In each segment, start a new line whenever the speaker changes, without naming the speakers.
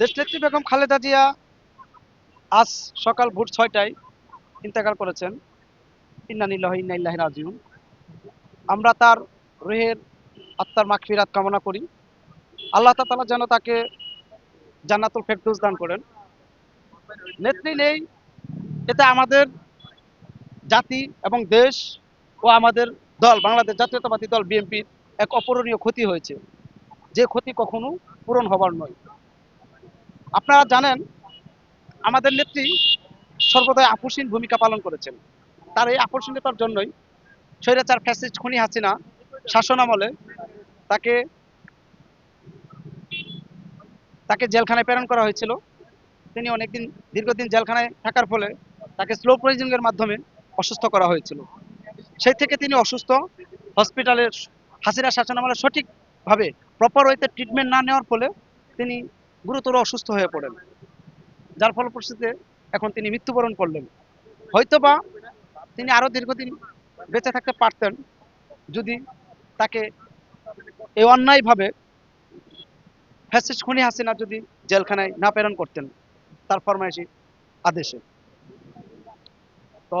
দেশনেত্রী বেগম খালেদা জিয়া আজ সকাল ভোর ছয়টায় ইন্তেকাল করেছেন। ইন্নানিল্লাহ ইন্নাইল্লাহ রাজিউন। আমরা তার রুহের আত্মার মাগফিরাত কামনা করি। আল্লাহ তাআলা যেন তাকে জান্নাতুল ফেরদৌস দান করেন। নেত্রী নেই, এতে আমাদের জাতি এবং দেশ ও আমাদের দল, বাংলাদেশ জাতীয়তাবাদী দল, বিএনপির এক অপূরণীয় ক্ষতি হয়েছে। যে ক্ষতি কখনো পূরণ হবার নয়। আপনারা জানেন, আমাদের নেত্রী সর্বদাই আকর্ষণ ভূমিকা পালন করেছেন। তার এই আকর্ষণীয়তার জন্যই স্বৈরাচার ফ্যাসিস্ট খুনি হাসিনা শাসন আমলে তাকে তাকে জেলখানায় প্রেরণ করা হয়েছিল। তিনি অনেকদিন, দীর্ঘদিন জেলখানায় থাকার ফলে তাকে স্লো এর মাধ্যমে অসুস্থ করা হয়েছিল। সেই থেকে তিনি অসুস্থ হসপিটালে হাসিনা শাসন আমলে সঠিকভাবে প্রপার ওয়েতে ট্রিটমেন্ট না নেওয়ার ফলে তিনি গুরুতর অসুস্থ হয়ে পড়েন। যার ফলপ্রসূতে এখন তিনি মৃত্যুবরণ করলেন। হয়তোবা তিনি আরও দীর্ঘদিন বেঁচে থাকতে পারতেন যদি তাকে এই অন্যায়ভাবে ফ্যাসিস্ট খুনি হাসিনা যদি জেলখানায় না প্রেরণ করতেন, তার ফরমাইশি আদেশে। তো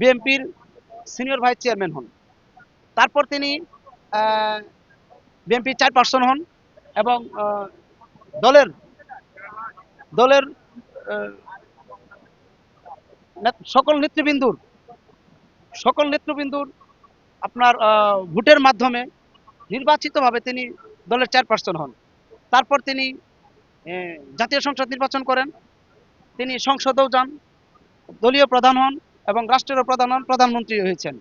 বিএনপির সিনিয়র ভাইস চেয়ারম্যান হন। তারপর তিনি বিএনপির চেয়ারপারসন হন এবং দলের দলের সকল নেতৃবৃন্দুর সকল নেতৃবৃন্দুর আপনার ভোটের মাধ্যমে নির্বাচিতভাবে তিনি দলের চেয়ারপারসন হন। তারপর তিনি জাতীয় সংসদ নির্বাচন করেন। তিনি সংসদেও যান, দলীয় প্রধান হন। এবং রাষ্ট্রের প্রধান প্রধানমন্ত্রী হয়েছেন।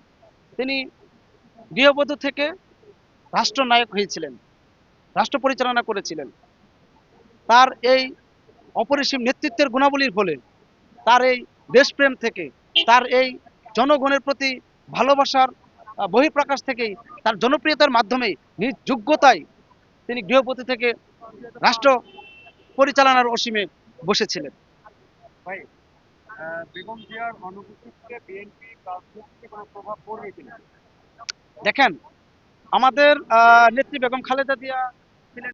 তিনি গৃহবধূ থেকে রাষ্ট্রনায়ক হয়েছিলেন, রাষ্ট্র পরিচালনা করেছিলেন। তার এই অপরিসীম নেতৃত্বের গুণাবলীর ফলে, তার এই দেশপ্রেম থেকে, তার এই জনগণের প্রতি ভালোবাসার বহিঃপ্রকাশ থেকেই, তার জনপ্রিয়তার মাধ্যমে, নিজ যোগ্যতায় তিনি গৃহপতি থেকে রাষ্ট্র পরিচালনার অসীমে বসেছিলেন।
বেগম জিয়ার অনুপস্থিতিতে বিএনপি রাজনীতিতে কোনো প্রভাব পড়বে কিনা?
দেখেন, আমাদের নেত্রী বেগম খালেদা জিয়া